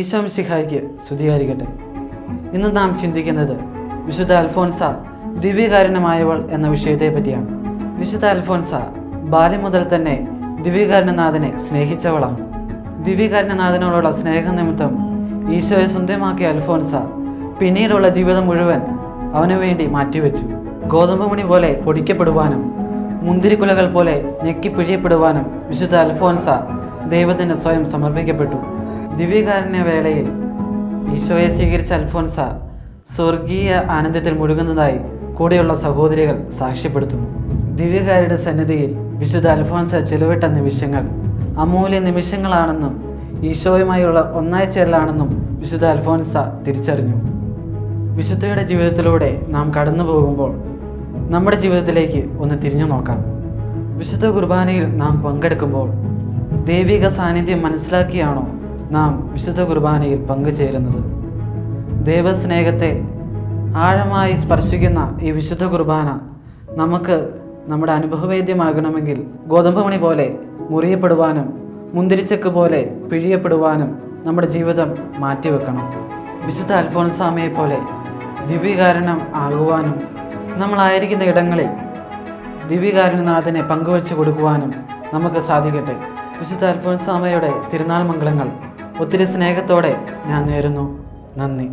ഈശോം സിഹായിക്ക് സ്തുതിയായിരിക്കട്ടെ. ഇന്ന് നാം ചിന്തിക്കുന്നത് വിശുദ്ധ അൽഫോൻസ ദിവ്യകാരുണ്യമായവൾ എന്ന വിഷയത്തെ പറ്റിയാണ് വിശുദ്ധ അൽഫോൻസ ബാല്യം മുതൽ തന്നെ ദിവ്യകാരുണ്യനാഥനെ സ്നേഹിച്ചവളാണ്. ദിവ്യകാരുണ്യനാഥനോടുള്ള സ്നേഹനിമിത്തം ഈശോയെ സ്വന്തമാക്കിയ അൽഫോൻസ പിന്നീടുള്ള ജീവിതം മുഴുവൻ അവനു വേണ്ടി മാറ്റിവെച്ചു. ഗോതമ്പ് മണി പോലെ പൊടിക്കപ്പെടുവാനും മുന്തിരിക്കുലകൾ പോലെ ഞെക്കി പിഴിയപ്പെടുവാനും വിശുദ്ധ അൽഫോൻസ ദൈവത്തിന് സ്വയം സമർപ്പിക്കപ്പെട്ടു. ദിവ്യകാരുണ്യ വേളയിൽ ഈശോയെ സ്വീകരിച്ച അൽഫോൻസ സ്വർഗീയ ആനന്ദത്തിൽ മുഴുകുന്നതായി കൂടെയുള്ള സഹോദരികൾ സാക്ഷ്യപ്പെടുത്തുന്നു. ദിവ്യകാരുടെ സന്നിധിയിൽ വിശുദ്ധ അൽഫോൻസ ചെലവിട്ട നിമിഷങ്ങൾ അമൂല്യ നിമിഷങ്ങളാണെന്നും ഈശോയുമായുള്ള ഒന്നായി ചേരലാണെന്നും വിശുദ്ധ അൽഫോൻസ തിരിച്ചറിഞ്ഞു. വിശുദ്ധയുടെ ജീവിതത്തിലൂടെ നാം കടന്നു പോകുമ്പോൾ നമ്മുടെ ജീവിതത്തിലേക്ക് ഒന്ന് തിരിഞ്ഞു നോക്കാം. വിശുദ്ധ കുർബാനയിൽ നാം പങ്കെടുക്കുമ്പോൾ ദൈവിക സാന്നിധ്യം മനസ്സിലാക്കിയാണോ നാം വിശുദ്ധ കുർബാനയിൽ പങ്കുചേരുന്നത്. ദൈവസ്നേഹത്തെ ആഴമായി സ്പർശിക്കുന്ന ഈ വിശുദ്ധ കുർബാന നമുക്ക് നമ്മുടെ അനുഭവവേദ്യമാകണമെങ്കിൽ ഗോതമ്പ് മണി പോലെ മുറിയപ്പെടുവാനും മുന്തിരിച്ചക്ക് പോലെ പിഴിയപ്പെടുവാനും നമ്മുടെ ജീവിതം മാറ്റിവെക്കണം. വിശുദ്ധ അൽഫോൺസാമയെ പോലെ ദിവ്യകാരണം ആകുവാനും നമ്മളായിരിക്കുന്ന ഇടങ്ങളിൽ ദിവ്യകാരണനാഥനെ പങ്കുവച്ച് കൊടുക്കുവാനും നമുക്ക് സാധിക്കട്ടെ. വിശുദ്ധ അൽഫോൺസാമയുടെ തിരുനാൾ മംഗളങ്ങൾ ഒത്തിരി സ്നേഹത്തോടെ ഞാൻ നേരുന്നു. നന്ദി.